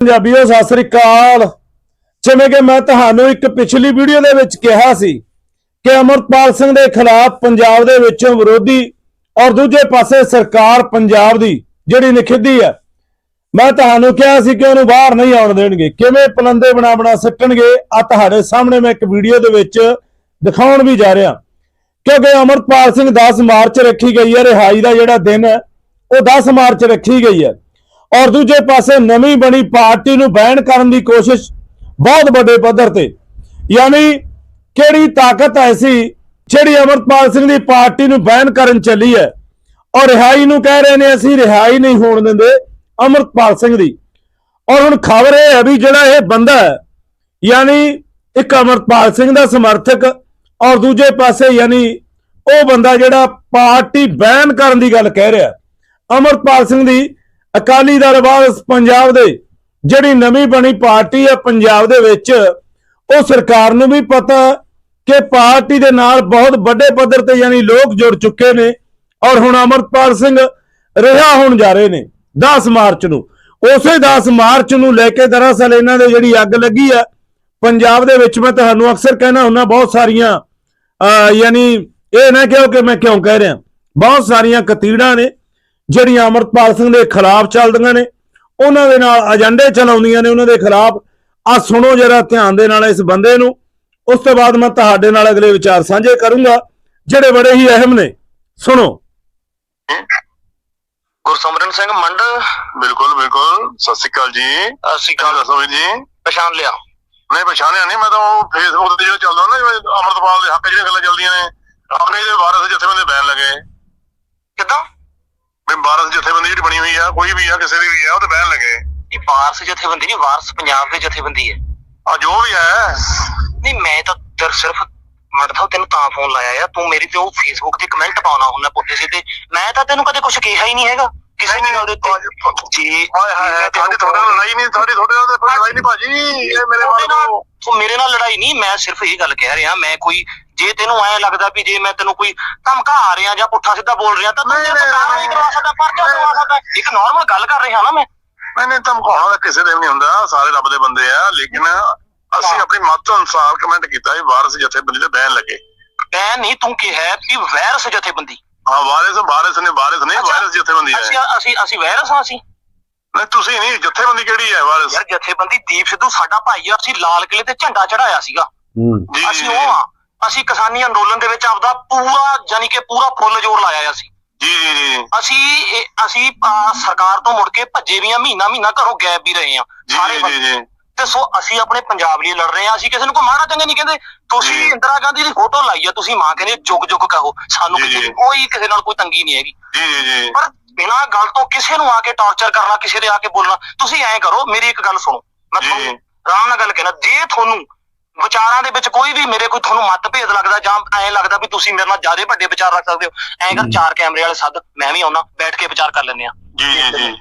ਪੰਜਾਬੀਓ, ਸਤਿ ਸ੍ਰੀ ਅਕਾਲ। ਜਿਵੇਂ ਕਿ ਮੈਂ ਤੁਹਾਨੂੰ ਇੱਕ ਪਿਛਲੀ ਵੀਡੀਓ ਦੇ ਵਿੱਚ ਕਿਹਾ ਸੀ ਕਿ ਅਮਰਪਾਲ ਸਿੰਘ ਦੇ ਖਿਲਾਫ ਪੰਜਾਬ ਦੇ ਵਿੱਚੋਂ ਵਿਰੋਧੀ ਔਰ ਦੂਜੇ ਪਾਸੇ ਸਰਕਾਰ ਪੰਜਾਬ ਦੀ ਜਿਹੜੀ ਨਿਖਿੱਧੀ ਹੈ, ਮੈਂ ਤੁਹਾਨੂੰ ਕਿਹਾ ਸੀ ਕਿ ਉਹਨੂੰ ਬਾਹਰ ਨਹੀਂ ਆਉਣ ਦੇਣਗੇ। ਕਿਵੇਂ ਪਲੰਦੇ ਬਣਾ ਬਣਾ ਸੱਟਣਗੇ ਆ ਤੁਹਾਡੇ ਸਾਹਮਣੇ ਮੈਂ ਇੱਕ ਵੀਡੀਓ ਦੇ ਵਿੱਚ ਦਿਖਾਉਣ ਵੀ ਜਾ ਰਿਹਾ। ਕਿਉਂਕਿ ਅਮਰਪਾਲ ਸਿੰਘ 10 ਮਾਰਚ ਰੱਖੀ ਗਈ ਹੈ, ਰਿਹਾਈ ਦਾ ਜਿਹੜਾ ਦਿਨ ਹੈ, ਉਹ 10 ਮਾਰਚ ਰੱਖੀ ਗਈ ਹੈ। ਔਰ ਦੂਜੇ ਪਾਸੇ ਨਵੀਂ ਬਣੀ ਪਾਰਟੀ ਨੂੰ ਬੈਨ ਕਰਨ ਦੀ ਕੋਸ਼ਿਸ਼ ਬਹੁਤ ਵੱਡੇ ਪੱਧਰ ਤੇ। ਯਾਨੀ ਕਿਹੜੀ ਤਾਕਤ ਐਸੀ ਜਿਹੜੀ ਅਮਰਪਾਲ ਸਿੰਘ ਦੀ ਪਾਰਟੀ ਨੂੰ ਬੈਨ ਕਰਨ ਚੱਲੀ ਹੈ। ਔਰ ਰਿਹਾਈ ਨੂੰ ਕਹਿ ਰਹੇ ਨੇ ਅਸੀਂ, ਰਿਹਾਈ ਨਹੀਂ ਹੋਣ ਦਿੰਦੇ ਅਮਰਪਾਲ ਸਿੰਘ ਦੀ। ਔਰ ਹੁਣ ਖਬਰ ਇਹ ਹੈ ਵੀ ਜਿਹੜਾ ਇਹ ਬੰਦਾ ਹੈ, ਯਾਨੀ ਇੱਕ ਅਮਰਪਾਲ ਸਿੰਘ ਦਾ ਸਮਰਥਕ ਔਰ ਦੂਜੇ ਪਾਸੇ ਯਾਨੀ ਉਹ ਬੰਦਾ ਜਿਹੜਾ ਪਾਰਟੀ ਬੈਨ ਕਰਨ ਦੀ ਗੱਲ ਕਹਿ ਰਿਹਾ। ਅਮਰਪਾਲ ਸਿੰਘ ਦੀ ਅਕਾਲੀ ਦਲ ਵਾਰਸ ਪੰਜਾਬ ਦੇ। ਜਿਹੜੀ ਨਵੀਂ ਬਣੀ ਪਾਰਟੀ ਹੈ ਪੰਜਾਬ ਦੇ ਵਿੱਚ, ਉਹ ਸਰਕਾਰ ਨੂੰ ਵੀ ਪਤਾ ਕਿ ਪਾਰਟੀ ਦੇ ਨਾਲ ਬਹੁਤ ਵੱਡੇ ਪੱਧਰ ਤੇ ਯਾਨੀ ਲੋਕ ਜੁੜ ਚੁੱਕੇ ਨੇ ਔਰ ਹੁਣ ਅਮਰਪਾਲ ਸਿੰਘ ਰਿਹਾ ਹੋਣ ਜਾ ਰਹੇ ਨੇ 10 ਮਾਰਚ ਨੂੰ। ਉਸੇ 10 ਮਾਰਚ ਨੂੰ ਲੈ ਕੇ ਦਰਅਸਲ ਇਹਨਾਂ ਦੇ ਜਿਹੜੀ ਅੱਗ ਲੱਗੀ ਆ ਪੰਜਾਬ ਦੇ ਵਿੱਚ ਮੈਂ ਤੁਹਾਨੂੰ ਅਕਸਰ ਕਹਿਣਾ ਹੁੰਦਾ, ਬਹੁਤ ਸਾਰੀਆਂ, ਅਹ, ਯਾਨੀ ਇਹ ਨਾ ਕਿਹੋ ਕਿ ਮੈਂ ਕਿਉਂ ਕਹਿ ਰਿਹਾ। ਬਹੁਤ ਸਾਰੀਆਂ ਕਤੀੜਾਂ ਨੇ ਜਿਹੜੀਆਂ ਅਮਰਪਾਲ ਸਿੰਘ ਦੇ ਖਿਲਾਫ ਚੱਲਦੀਆਂ ਨੇ ਉਹਨਾਂ ਦੇ ਨਾਲ ਏਜੰਡੇ ਚਲਾਉਂਦੀਆਂ ਨੇ ਉਹਨਾਂ ਦੇ ਖਿਲਾਫ ਆ ਸੁਣੋ ਜਰਾ ਧਿਆਨ ਦੇ ਨਾਲ ਇਸ ਬੰਦੇ ਨੂੰ। ਉਸ ਤੋਂ ਬਾਅਦ ਮੈਂ ਤੁਹਾਡੇ ਨਾਲ ਅਗਲੇ ਵਿਚਾਰ ਸਾਂਝੇ ਕਰੂੰਗਾ ਜਿਹੜੇ ਬੜੇ ਹੀ ਅਹਿਮ ਨੇ। ਸੁਣੋ। ਗੁਰਸਮਰਨ ਸਿੰਘ ਮੰਡ। ਬਿਲਕੁਲ ਬਿਲਕੁਲ। ਸਤਿ ਸ਼੍ਰੀ ਅਕਾਲ ਜੀ। ਅਸੀਂ ਕੀ ਦੱਸੋ ਵੀਰ ਜੀ? ਪਛਾਣ ਲਿਆ। ਨਹੀਂ ਪਛਾਣਿਆ ਨਹੀਂ ਮੈਂ ਤਾਂ ਉਹ ਫੇਸਬੁੱਕ ਤੇ ਜਿਹੜਾ ਚੱਲਦਾ ਨਾ ਜਿਵੇਂ ਅਮਰਤਪਾਲ ਦੇ ਹੱਕ ਜਿਹੜੀਆਂ ਗੱਲਾਂ ਚੱਲਦੀਆਂ ਨੇ ਆਪਣੇ ਦੇ ਵਾਰਸ ਜਥੇਬੰਦੀ ਬੈਨ ਲੱਗੇ। ਕਿਦਾਂ? ਵੀ ਵਾਰਸ ਜਥੇਬੰਦੀ ਜਿਹੜੀ ਬਣੀ ਹੋਈ ਆ ਕੋਈ ਵੀ ਆ ਕਿਸੇ ਦੀ ਵੀ ਆ ਉਹ ਤੇ ਬੈਨ ਲੱਗੇ। ਇਹ ਵਾਰਸ ਜਥੇਬੰਦੀ ਨਹੀਂ ਵਾਰਸ ਪੰਜਾਬ ਦੇ ਜਥੇਬੰਦੀ ਹੈ। ਆ ਜੋ ਵੀ ਹੈ। ਨਹੀਂ ਮੈਂ ਤਾਂ ਦਰ ਸਿਰਫ ਮੈਂ ਤਾਂ ਤੈਨੂੰ ਤਾਂ ਫੋਨ ਲਾਇਆ ਆ ਤੂੰ ਮੇਰੀ ਤੇ ਉਹ ਫੇਸਬੁੱਕ ਤੇ ਕਮੈਂਟ ਪਾਉਣਾ ਹੁੰਦਾ ਪੁੱਠੇ ਸਿੱਧੇ। ਮੈਂ ਤਾਂ ਤੈਨੂੰ ਕਦੇ ਕੁਝ ਕਿਹਾ ਹੀ ਨਹੀਂ ਹੈਗਾ ਕਿਸੇ ਵੀ ਗੱਲ ਦੇ ਉੱਤੇ। ਜੀ ਹਾਏ ਹਾਏ ਤੁਹਾਡੀ ਤੁਹਾਡੇ ਨਾਲ ਲੜਾਈ ਨਹੀਂ ਤੁਹਾਡੀ ਤੁਹਾਡੇ ਤਾਂ ਲੜਾਈ ਨਹੀਂ ਭਾਜੀ ਇਹ ਮੇਰੇ ਤੁਹਾਡੇ ਨਾਲ ਵੱਲ ਤੂੰ ਮੇਰੇ ਨਾਲ ਲੜਾਈ ਨਹੀਂ ਮੈਂ ਸਿਰਫ ਇਹ ਗੱਲ ਕਹਿ ਰਿਹਾ ਮੈਂ ਕੋਈ ਜੇ ਤੈਨੂੰ ਐ ਲੱਗਦਾ ਵੀ ਜੇ ਮੈਂ ਤੈਨੂੰ ਕੋਈ ਧਮਕਾ ਰਿਹਾ ਜਾਂ ਪੁੱਠਾ ਸਿੱਧਾ ਬੋਲ ਰਿਹਾ ਤਾਂ ਤੂੰ ਨਹੀਂ, ਮੇਰੇ ਕਰਵਾ ਸਕਦਾ ਪਰਚਾ ਨਹੀਂ, ਕਰਵਾ ਸਕਦਾ? ਇੱਕ ਨਾਰਮਲ ਗੱਲ ਕਰ ਰਿਹਾ ਨਾ ਮੈਂ। ਨਹੀਂ ਧਮਕਾਉਣਾ ਤਾਂ ਕਿਸੇ ਦੇ ਵੀ ਨਹੀਂ ਹੁੰਦਾ ਸਾਰੇ ਰੱਬ ਦੇ ਬੰਦੇ ਆ ਲੇਕਿਨ ਅਸੀਂ ਆਪਣੀ ਮੱਤ ਅਨੁਸਾਰ ਕਮੈਂਟ ਕੀਤਾ ਵੀ ਵਾਰਸ ਜਥੇਬੰਦੀ ਤੇ ਬੈਨ ਲੱਗੇ। ਮੈਂ ਨਹੀਂ ਤੂੰ ਕਿਹਾ ਵੀ ਵਾਇਰਸ ਜਥੇਬੰਦੀ। ਹਾਂ ਵਾਰਿਸ ਵਾਰਿਸ ਨੇ ਵਾਰਿਸ ਨਹੀਂ ਅੱਛਾ, ਵਾਰਿਸ ਜਥੇਬੰਦੀ ਅਸੀਂ ਹੈ। ਅਸੀਂ ਅਸੀਂ ਵਾਇਰਸ ਹਾਂ ਅਸੀਂ। ਨਹੀਂ ਤੁਸੀਂ ਨਹੀਂ ਜਥੇਬੰਦੀ ਕਿਹੜੀ ਹੈ ਵਾਰਿਸ ਯਾਰ ਜਥੇਬੰਦੀ ਦੀਪ ਸਿੱਧੂ ਸਾਡਾ ਭਾਈ ਆ ਅਸੀਂ ਲਾਲ ਕਿਲੇ ਤੇ ਝੰਡਾ ਚੜਾਇਆ ਸੀਗਾ। ਜੀ। ਅਸੀਂ ਉਹ ਆ ਅਸੀਂ ਕਿਸਾਨੀ ਅੰਦੋਲਨ ਦੇ ਵਿੱਚ ਆਪਦਾ ਪੂਰਾ ਯਾਨੀ ਕਿ ਪੂਰਾ ਫੁੱਲ ਜ਼ੋਰ ਲਾਇਆ ਆ ਅਸੀਂ। ਜੀ ਜੀ ਜੀ। ਅਸੀਂ ਇਹ- ਅਸੀਂ ਅਹ, ਸਰਕਾਰ ਤੋਂ ਮੁੜ ਕੇ ਭੱਜੇ ਵੀ ਆ ਮਹੀਨਾ ਮਹੀਨਾ ਘਰੋਂ ਗਾਇਬ ਵੀ ਰਹੇ ਆ। ਜੀ ਸਾਰੇ ਜੀ ਬੰਦੇ। ਜੀ ਤੇ ਸੋ ਅਸੀਂ ਆਪਣੇ ਪੰਜਾਬ ਲਈ ਲੜ ਰਹੇ ਆ ਅਸੀਂ ਕਿਸੇ ਨੂੰ ਕੋਈ ਮਾੜਾ ਚੰਗਾ ਨਹੀਂ ਕਹਿੰਦੇ। ਤੁਸੀਂ। ਇੰਦਰਾ ਗਾਂਧੀ ਦੀ ਫੋਟੋ ਲਾਈ ਆ ਤੁਸੀਂ ਮਾਂ ਕਹਿੰਦੇ ਜੁਗ ਜੁਗ ਕਹੋ ਸਾਨੂੰ ਕਿਸੇ। ਦੀ ਕੋਈ ਕਿਸੇ ਨਾਲ ਕੋਈ ਤੰਗੀ ਨਹੀਂ ਹੈਗੀ। ਜੀ ਜੀ ਜੀ। ਪਰ ਬਿਨਾਂ ਗੱਲ ਤੋਂ ਕਿਸੇ ਨੂੰ ਆ ਕੇ ਟਾਰਚਰ ਕਰਨਾ ਕਿਸੇ ਦੇ ਆ ਕੇ ਬੋਲਣਾ ਤੁਸੀਂ ਐਂ ਕਰੋ ਮੇਰੀ ਇੱਕ ਗੱਲ ਸੁਣੋ। ਮੈਂ। ਤੁਹਾਨੂੰ ਆਰਾਮ ਨਾਲ ਗੱਲ ਕਹਿਣਾ ਜੇ ਤੁਹਾਨੂੰ ਵਿਚਾਰਾਂ ਦੇ ਵਿੱਚ ਕੋਈ ਵੀ ਮੇਰੇ ਕੋਈ ਤੁਹਾਨੂੰ ਮਤਭੇਦ ਲੱਗਦਾ ਜਾਂ ਐਂ ਲੱਗਦਾ ਵੀ ਤੁਸੀਂ ਮੇਰੇ ਨਾਲ ਜ਼ਿਆਦਾ ਵੱਡੇ ਵਿਚਾਰ ਰੱਖ ਸਕਦੇ ਹੋ ਐਂ ਕਰ ਚਾਰ ਕੈਮਰੇ ਵਾਲੇ ਸੱਦ ਮੈਂ ਵੀ ਆਉਣਾ ਬੈਠ ਕੇ ਵਿਚਾਰ ਕਰ ਲੈਂਦੇ ਆ ਜੀ ਜੀ ਜੀ।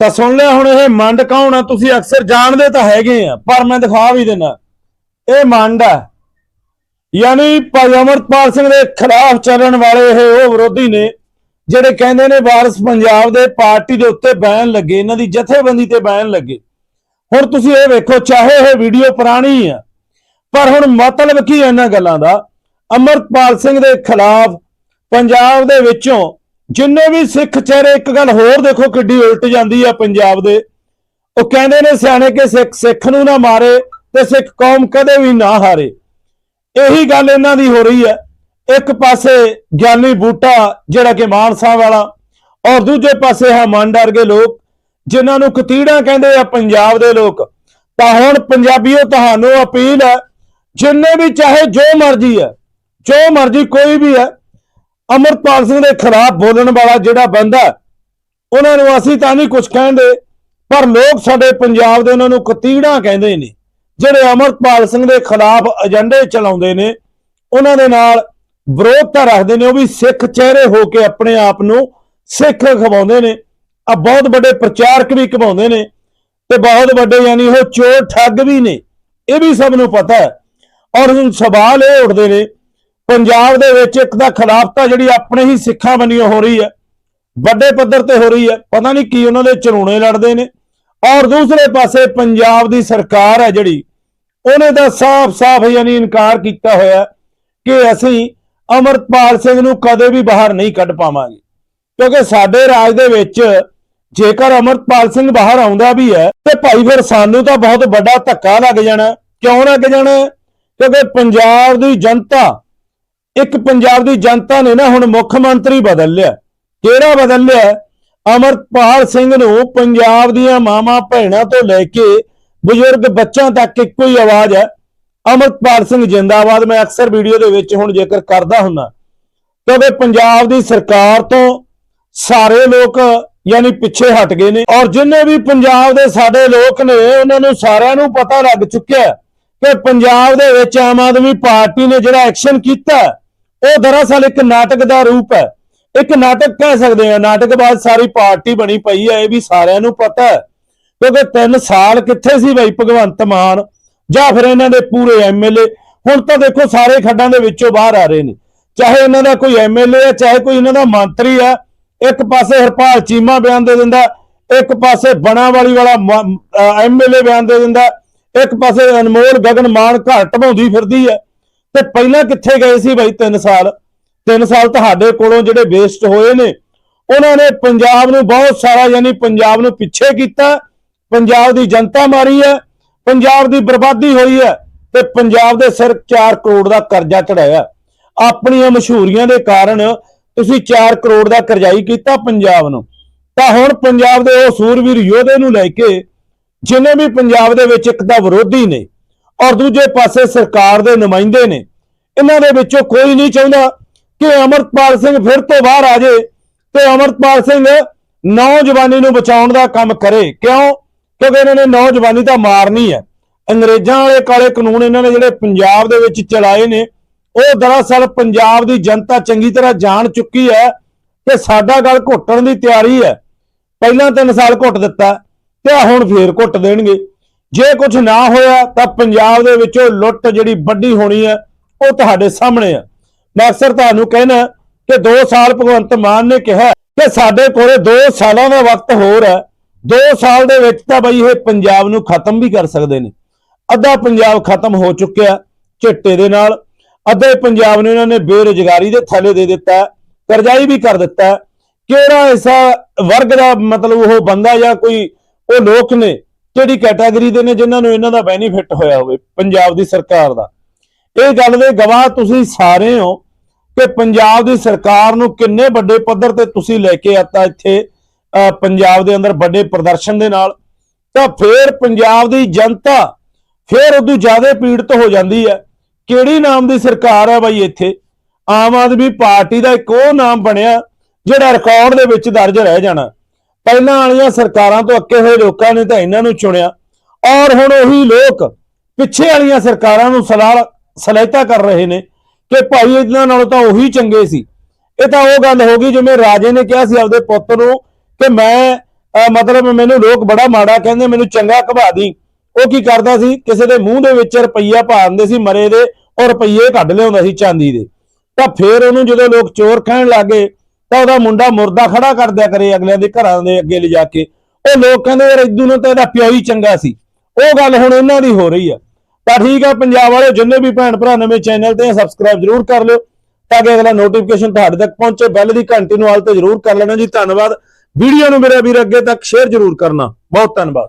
ਤਾਂ ਸੁਣ ਲਿਆ ਹੁਣ ਇਹ ਮੰਡ ਕੌਣ ਆ? ਤੁਸੀਂ ਅਕਸਰ ਜਾਣਦੇ ਤਾਂ ਹੈਗੇ ਆ, ਪਰ ਮੈਂ ਦਿਖਾ ਵੀ ਦਿੰਦਾ। ਇਹ ਮੰਡ ਆ। ਯਾਨੀ ਭਾਈ ਅਮਰਪਾਲ ਸਿੰਘ ਦੇ ਖਿਲਾਫ ਚੱਲਣ ਵਾਲੇ ਇਹ ਉਹ ਵਿਰੋਧੀ ਨੇ, ਜਿਹੜੇ ਕਹਿੰਦੇ ਨੇ ਵਾਰਸ ਪੰਜਾਬ ਦੇ ਪਾਰਟੀ ਦੇ ਉੱਤੇ ਬੈਨ ਲੱਗੇ, ਇਹਨਾਂ ਦੀ ਜਥੇਬੰਦੀ ਤੇ ਬੈਨ ਲੱਗੇ। ਹੁਣ ਤੁਸੀਂ ਇਹ ਵੇਖੋ, ਚਾਹੇ ਇਹ ਵੀਡੀਓ ਪੁਰਾਣੀ ਆ, ਪਰ ਹੁਣ ਮਤਲਬ ਕੀ ਹੈ ਇਹਨਾਂ ਗੱਲਾਂ ਦਾ? ਅਮਰਪਾਲ ਸਿੰਘ ਦੇ ਖਿਲਾਫ ਪੰਜਾਬ ਦੇ ਵਿੱਚੋਂ ਜਿੰਨੇ ਵੀ ਸਿੱਖ ਚਿਹਰੇ ਇੱਕ ਗੱਲ ਹੋਰ ਦੇਖੋ ਕਿੱਡੀ ਉਲਟ ਜਾਂਦੀ ਆ ਪੰਜਾਬ ਦੇ। ਉਹ ਕਹਿੰਦੇ ਨੇ ਸਿਆਣੇ ਕਿ ਸਿੱਖ ਸਿੱਖ ਨੂੰ ਨਾ ਮਾਰੇ ਤੇ ਸਿੱਖ ਕੌਮ ਕਦੇ ਵੀ ਨਾ ਹਾਰੇ। ਇਹੀ ਗੱਲ ਇਹਨਾਂ ਦੀ ਹੋ ਰਹੀ ਹੈ ਇੱਕ ਪਾਸੇ ਗਿਆਨੀ ਬੂਟਾ ਜਿਹੜਾ ਕਿ ਮਾਨਸਾ ਵਾਲਾ ਔਰ ਦੂਜੇ ਪਾਸੇ ਹਮੰਡ ਵਰਗੇ ਲੋਕ ਜਿਨ੍ਹਾਂ ਨੂੰ ਕਤੀੜਾਂ ਕਹਿੰਦੇ ਆ ਪੰਜਾਬ ਦੇ ਲੋਕ, ਤਾਂ ਹੁਣ ਪੰਜਾਬੀਓ ਤੁਹਾਨੂੰ ਅਪੀਲ ਹੈ ਜਿੰਨੇ ਵੀ ਚਾਹੇ ਜੋ ਮਰਜ਼ੀ ਹੈ ਜੋ ਮਰਜ਼ੀ ਕੋਈ ਵੀ ਹੈ ਅਮਰਪਾਲ ਸਿੰਘ ਦੇ ਖਿਲਾਫ ਬੋਲਣ ਵਾਲਾ ਜਿਹੜਾ ਬੰਦਾ ਉਹਨਾਂ ਨੂੰ ਅਸੀਂ ਤਾਂ ਨਹੀਂ ਕੁਝ ਕਹਿੰਦੇ, ਪਰ ਲੋਕ ਸਾਡੇ ਪੰਜਾਬ ਦੇ ਉਹਨਾਂ ਨੂੰ ਕਤੀੜਾ ਕਹਿੰਦੇ ਨੇ, ਜਿਹੜੇ ਅਮਰਪਾਲ ਸਿੰਘ ਦੇ ਖਿਲਾਫ ਏਜੰਡੇ ਚਲਾਉਂਦੇ ਨੇ, ਉਹਨਾਂ ਦੇ ਨਾਲ ਵਿਰੋਧ ਤਾਂ ਰੱਖਦੇ ਨੇ, ਉਹ ਵੀ ਸਿੱਖ ਚਿਹਰੇ ਹੋ ਕੇ ਆਪਣੇ ਆਪ ਨੂੰ ਸਿੱਖ ਖਵਾਉਂਦੇ ਨੇ, ਆ ਬਹੁਤ ਵੱਡੇ ਪ੍ਰਚਾਰਕ ਵੀ ਕਮਾਉਂਦੇ ਨੇ, ਤੇ ਬਹੁਤ ਵੱਡੇ ਯਾਨੀ ਉਹ ਚੋਰ ਠੱਗ ਵੀ ਨੇ, ਇਹ ਵੀ ਸਭ ਨੂੰ ਪਤਾ ਹੈ, ਔਰ ਹੁਣ ਸਵਾਲ ਇਹ ਉੱਠਦੇ ਨੇ ਪੰਜਾਬ ਦੇ ਵਿੱਚ ਇੱਕ ਤਾਂ ਖਿਲਾਫਤਾ ਜਿਹੜੀ ਆਪਣੇ ਹੀ ਸਿੱਖਾਂ ਬੰਨਿਓ ਹੋ ਰਹੀ ਹੈ, ਵੱਡੇ ਪੱਧਰ ਤੇ ਹੋ ਰਹੀ ਹੈ, ਪਤਾ ਨਹੀਂ ਕੀ ਉਹਨਾਂ ਦੇ ਚਰੂਣੇ ਲੜਦੇ ਨੇ। ਔਰ ਦੂਸਰੇ ਪਾਸੇ ਪੰਜਾਬ ਦੀ ਸਰਕਾਰ ਹੈ ਜਿਹੜੀ, ਉਹਨੇ ਦਾ ਸਾਫ਼-ਸਾਫ਼ ਯਾਨੀ ਇਨਕਾਰ ਕੀਤਾ ਹੋਇਆ ਕਿ ਅਸੀਂ ਅਮਰਪਾਲ ਸਿੰਘ ਨੂੰ ਕਦੇ ਵੀ ਬਾਹਰ ਨਹੀਂ ਕੱਢ ਪਾਵਾਂਗੇ। ਕਿਉਂਕਿ ਸਾਡੇ ਰਾਜ ਦੇ ਵਿੱਚ ਜੇਕਰ ਅਮਰਪਾਲ ਸਿੰਘ ਬਾਹਰ ਆਉਂਦਾ ਵੀ ਹੈ, ਤੇ ਭਾਈ ਫਿਰ ਸਾਨੂੰ ਤਾਂ ਬਹੁਤ ਵੱਡਾ ਧੱਕਾ ਲੱਗ ਜਾਣਾ। ਕਿਉਂ ਲੱਗ ਜਾਣਾ? ਕਿਉਂਕਿ ਪੰਜਾਬ ਦੀ ਜਨਤਾ ਇੱਕ ਪੰਜਾਬ ਦੀ ਜਨਤਾ ਨੇ ਨਾ ਹੁਣ ਮੁੱਖ ਮੰਤਰੀ ਬਦਲ ਲਿਆ। ਕਿਹੜਾ ਬਦਲ ਲਿਆ? ਅਮਰਪਾਲ ਸਿੰਘ ਨੂੰ ਪੰਜਾਬ ਦੀਆਂ ਮਾਵਾਂ ਭੈਣਾਂ ਤੋਂ ਲੈ ਕੇ ਬਜ਼ੁਰਗ ਬੱਚਿਆਂ ਤੱਕ ਇੱਕੋ ਹੀ ਆਵਾਜ਼ ਹੈ। ਅਮਰਪਾਲ ਸਿੰਘ ਜਿੰਦਾਬਾਦ, ਮੈਂ ਅਕਸਰ ਵੀਡੀਓ ਦੇ ਵਿੱਚ ਹੁਣ ਜ਼ਿਕਰ ਕਰਦਾ ਹੁੰਨਾ ਕਿਉਂਕਿ ਪੰਜਾਬ ਦੀ ਸਰਕਾਰ ਤੋਂ ਸਾਰੇ ਲੋਕ ਯਾਨੀ ਪਿੱਛੇ ਹਟ ਗਏ ਨੇ ਔਰ ਜਿੰਨੇ ਵੀ ਪੰਜਾਬ ਦੇ ਸਾਡੇ ਲੋਕ ਨੇ, ਉਹਨਾਂ ਨੂੰ ਸਾਰਿਆਂ ਨੂੰ ਪਤਾ ਲੱਗ ਚੁੱਕਿਆ ਕਿ ਪੰਜਾਬ ਦੇ ਵਿੱਚ ਆਮ ਆਦਮੀ ਪਾਰਟੀ ਨੇ ਜਿਹੜਾ ਐਕਸ਼ਨ ਕੀਤਾ ਉਹ ਦਰਅਸਲ ਇੱਕ ਨਾਟਕ ਦਾ ਰੂਪ ਹੈ। ਇੱਕ ਨਾਟਕ ਕਹਿ ਸਕਦੇ ਆ ਨਾਟਕਬਾਜ਼ ਸਾਰੀ ਪਾਰਟੀ ਬਣੀ ਪਈ ਹੈ, ਇਹ ਵੀ ਸਾਰਿਆਂ ਨੂੰ ਪਤਾ ਹੈ। ਕਿਉਂਕਿ 3 ਸਾਲ ਕਿੱਥੇ ਸੀ ਬਈ ਭਗਵੰਤ ਮਾਨ, ਜਾਂ ਫਿਰ ਇਹਨਾਂ ਦੇ ਪੂਰੇ ਐਮਐਲਏ ਹੁਣ ਤਾਂ ਦੇਖੋ ਸਾਰੇ ਖੱਡਾਂ ਦੇ ਵਿੱਚੋਂ ਬਾਹਰ ਆ ਰਹੇ ਨੇ। ਚਾਹੇ ਇਹਨਾਂ ਦਾ ਕੋਈ ਐਮਐਲਏ ਹੈ, ਚਾਹੇ ਕੋਈ ਇਹਨਾਂ ਦਾ ਮੰਤਰੀ ਹੈ, ਇੱਕ ਪਾਸੇ ਹਰਪਾਲ ਚੀਮਾ ਬਿਆਨ ਦੇ ਦਿੰਦਾ, ਇੱਕ ਪਾਸੇ ਬਣਾ ਵਾਲੀ ਵਾਲਾ ਐਮਐਲਏ ਬਿਆਨ ਦੇ ਦਿੰਦਾ, ਇੱਕ ਪਾਸੇ ਅਨਮੋਲ ਗਗਨ ਮਾਨ ਘਰ ਢਵਾਉਂਦੀ ਫਿਰਦੀ ਹੈ। ਤੇ ਪਹਿਲਾਂ ਕਿੱਥੇ ਗਏ ਸੀ ਬਈ 3 ਸਾਲ? 3 ਸਾਲ ਤੁਹਾਡੇ ਕੋਲੋਂ ਜਿਹੜੇ ਵੇਸਟ ਹੋਏ ਨੇ, ਉਹਨਾਂ ਨੇ ਪੰਜਾਬ ਨੂੰ ਬਹੁਤ ਸਾਰਾ ਯਾਨੀ ਪੰਜਾਬ ਨੂੰ ਪਿੱਛੇ ਕੀਤਾ, ਪੰਜਾਬ ਦੀ ਜਨਤਾ ਮਾਰੀ ਹੈ, ਪੰਜਾਬ ਦੀ ਬਰਬਾਦੀ ਹੋਈ ਹੈ ਤੇ ਪੰਜਾਬ ਦੇ ਸਿਰ 4 ਕਰੋੜ ਦਾ ਕਰਜ਼ਾ ਚੜਾਇਆ ਆਪਣੀਆਂ ਮਸ਼ਹੂਰੀਆਂ ਦੇ ਕਾਰਨ ਤੁਸੀਂ 4 ਕਰੋੜ ਦਾ ਕਰਜ਼ਾਈ ਕੀਤਾ ਪੰਜਾਬ ਨੂੰ। ਤਾਂ ਹੁਣ ਪੰਜਾਬ ਦੇ ਉਹ ਸੂਰਵੀਰ ਯੋਧੇ ਨੂੰ ਲੈ ਕੇ, ਜਿਨੇ ਵੀ ਪੰਜਾਬ ਦੇ ਵਿੱਚ ਇੱਕ ਤਾਂ ਵਿਰੋਧੀ ਨੇ ਔਰ ਦੂਜੇ ਪਾਸੇ ਸਰਕਾਰ ਦੇ ਨੁਮਾਇੰਦੇ ਨੇ। ਇਹਨਾਂ ਦੇ ਵਿੱਚੋਂ ਕੋਈ ਨਹੀਂ ਚਾਹੁੰਦਾ ਕਿ ਅਮਰਪਾਲ ਸਿੰਘ ਫਿਰ ਤੋਂ ਬਾਹਰ ਆ ਜਾਏ ਤੇ ਅਮਰਪਾਲ ਸਿੰਘ ਨੌਜਵਾਨੀ ਨੂੰ ਬਚਾਉਣ ਦਾ ਕੰਮ ਕਰੇ। ਕਿਉਂ? ਕਿਉਂਕਿ ਇਹਨਾਂ ਨੇ ਨੌਜਵਾਨੀ ਤਾਂ ਮਾਰਨੀ ਹੈ। ਅੰਗਰੇਜ਼ਾਂ ਵਾਲੇ ਕਾਲੇ ਕਾਨੂੰਨ ਇਹਨਾਂ ਨੇ ਜਿਹੜੇ ਪੰਜਾਬ ਦੇ ਵਿੱਚ ਚਲਾਏ ਨੇ, ਉਹ ਦਰਅਸਲ ਪੰਜਾਬ ਦੀ ਜਨਤਾ ਚੰਗੀ ਤਰ੍ਹਾਂ ਜਾਣ ਚੁੱਕੀ ਹੈ ਕਿ ਸਾਡਾ ਗੱਲ ਘੁੱਟਣ ਦੀ ਤਿਆਰੀ ਹੈ। ਪਹਿਲਾਂ 3 ਸਾਲ ਘੁੱਟ ਦਿੱਤਾ ਤੇ ਹੁਣ ਫੇਰ ਘੁੱਟ ਦੇਣਗੇ। ਜੇ ਕੁਝ ਨਾ ਹੋਇਆ ਤਾਂ ਪੰਜਾਬ ਦੇ ਵਿੱਚੋਂ ਲੁੱਟ ਜਿਹੜੀ ਵੱਡੀ ਹੋਣੀ ਹੈ, ਉਹ ਤੁਹਾਡੇ ਸਾਹਮਣੇ ਆ। ਮੈਂ ਅਕਸਰ ਤੁਹਾਨੂੰ ਕਹਿਣਾ ਕਿ 2 ਸਾਲ ਭਗਵੰਤ ਮਾਨ ਨੇ ਕਿਹਾ ਕਿ ਸਾਡੇ ਕੋਲੇ 2 ਸਾਲਾਂ ਦਾ ਵਕਤ ਹੋਰ ਹੈ। 2 ਸਾਲ ਦੇ ਵਿੱਚ ਤਾਂ ਬਈ ਇਹ ਪੰਜਾਬ ਨੂੰ ਖਤਮ ਵੀ ਕਰ ਸਕਦੇ ਨੇ। ਅੱਧਾ ਪੰਜਾਬ ਖਤਮ ਹੋ ਚੁੱਕਿਆ ਚਿੱਟੇ ਦੇ ਨਾਲ। ਅੱਧੇ ਪੰਜਾਬ ਨੂੰ ਇਹਨਾਂ ਨੇ ਬੇਰੁਜ਼ਗਾਰੀ ਦੇ ਥੱਲੇ ਦੇ ਦਿੱਤਾ, ਕਰਜ਼ਾਈ ਵੀ ਕਰ ਦਿੱਤਾ। ਕਿਹੜਾ ਐਸਾ ਵਰਗ ਦਾ ਮਤਲਬ ਉਹ ਬੰਦਾ ਜਾਂ ਕੋਈ ਉਹ ਲੋਕ ਨੇ ਕਿਹੜੀ ਕੈਟਾਗਰੀ ਦੇ ਨੇ ਜਿਨ੍ਹਾਂ ਨੂੰ ਇਹਨਾਂ ਦਾ ਬੈਨੀਫਿਟ ਹੋਇਆ ਹੋਵੇ, ਪੰਜਾਬ ਦੀ ਸਰਕਾਰ ਦਾ। ਇਹ ਗੱਲ ਦੇ ਗਵਾਹ ਤੁਸੀਂ ਸਾਰੇ ਹੋ ਕਿ ਪੰਜਾਬ ਦੀ ਸਰਕਾਰ ਨੂੰ ਕਿੰਨੇ ਵੱਡੇ ਪੱਧਰ ਤੇ ਤੁਸੀਂ ਲੈ ਕੇ ਆਤਾ ਇੱਥੇ ਪੰਜਾਬ ਦੇ ਅੰਦਰ ਵੱਡੇ ਪ੍ਰਦਰਸ਼ਨ ਦੇ ਨਾਲ। ਤਾਂ ਫੇਰ ਪੰਜਾਬ ਦੀ ਜਨਤਾ ਫੇਰ ਉਦੋਂ ਜ਼ਿਆਦਾ ਪੀੜਤ ਹੋ ਜਾਂਦੀ ਹੈ। ਕਿਹੜੀ ਨਾਮ ਦੀ ਸਰਕਾਰ ਹੈ ਬਾਈ ਇੱਥੇ? ਆਮ ਆਦਮੀ ਪਾਰਟੀ ਦਾ ਇੱਕ ਉਹ ਨਾਮ ਬਣਿਆ ਜਿਹੜਾ ਰਿਕਾਰਡ ਦੇ ਵਿੱਚ ਦਰਜ ਰਹਿ ਜਾਣਾ। ਪਹਿਲਾਂ ਵਾਲੀਆਂ ਸਰਕਾਰਾਂ ਤੋਂ ਅੱਕੇ ਹੋਏ ਲੋਕਾਂ ਨੇ ਤਾਂ ਇਹਨਾਂ ਨੂੰ ਚੁਣਿਆ। ਔਰ ਹੁਣ ਉਹੀ ਲੋਕ ਪਿੱਛੇ ਵਾਲੀਆਂ ਸਰਕਾਰਾਂ ਨੂੰ ਸਲਾਹ ਸਲਾਹਿਤਾ ਕਰ ਰਹੇ ਨੇ ਕਿ ਭਾਈ ਇਹਨਾਂ ਨਾਲੋਂ ਤਾਂ ਉਹੀ ਚੰਗੇ ਸੀ। ਇਹ ਤਾਂ ਉਹ ਗੱਲ ਹੋ ਗਈ ਜਿਵੇਂ ਰਾਜੇ ਨੇ ਕਿਹਾ ਸੀ ਆਪਦੇ ਪੁੱਤ ਨੂੰ ਕਿ ਮੈਂ ਮਤਲਬ ਮੈਨੂੰ ਲੋਕ ਬੜਾ ਮਾੜਾ ਕਹਿੰਦੇ, ਮੈਨੂੰ ਚੰਗਾ ਘਬਾ ਦੀ। ਉਹ ਕੀ ਕਰਦਾ ਸੀ? ਕਿਸੇ ਦੇ ਮੂੰਹ ਦੇ ਵਿੱਚ ਰੁਪਈਆ ਪਾ ਦਿੰਦੇ ਸੀ ਮਰੇ ਦੇ ਔਰ ਰੁਪਈਏ ਕੱਢ ਲਿਆਉਂਦਾ ਸੀ ਚਾਂਦੀ ਦੇ। ਤਾਂ ਫੇਰ ਉਹਨੂੰ ਜਦੋਂ ਲੋਕ ਚੋਰ ਕਹਿਣ ਲੱਗੇ ਤਾਂ ਉਹਦਾ ਮੁੰਡਾ ਮੁਰਦਾ ਖੜਾ ਕਰ ਦਿਆ ਕਰੇ ਅਗਲਿਆਂ ਦੇ ਘਰਾਂ ਦੇ ਅੱਗੇ ਲਿਜਾ ਕੇ। ਉਹ ਲੋਕ ਕਹਿੰਦੇ ਯਾਰ ਇਦੂ ਨੂੰ ਤਾਂ ਇਹਦਾ ਪਿਓ ਹੀ ਚੰਗਾ ਸੀ। ਉਹ ਗੱਲ ਹੁਣ ਉਹਨਾਂ ਦੀ ਹੋ ਰਹੀ ਆ। ਤਾਂ ਠੀਕ ਆ, ਪੰਜਾਬ ਵਾਲੇ ਜਿੰਨੇ ਵੀ ਭੈਣ ਭਰਾ ਨਵੇਂ ਚੈਨਲ ਤੇ ਸਬਸਕ੍ਰਾਈਬ ਜਰੂਰ ਕਰ ਲਿਓ ਤਾਂ ਕਿ ਅਗਲਾ ਨੋਟੀਫਿਕੇਸ਼ਨ ਤੁਹਾਡੇ ਤੱਕ ਪਹੁੰਚੇ। ਬੈਲ ਦੀ ਘੰਟੀ ਨੂੰ ਹਾਲ ਤੇ ਜਰੂਰ ਕਰ ਲੈਣਾ ਜੀ। ਧੰਨਵਾਦ। ਵੀਡੀਓ ਨੂੰ ਮੇਰੇ ਵੀਰ ਅੱਗੇ ਤੱਕ ਸ਼ੇਅਰ ਜਰੂਰ ਕਰਨਾ। ਬਹੁਤ ਧੰਨਵਾਦ।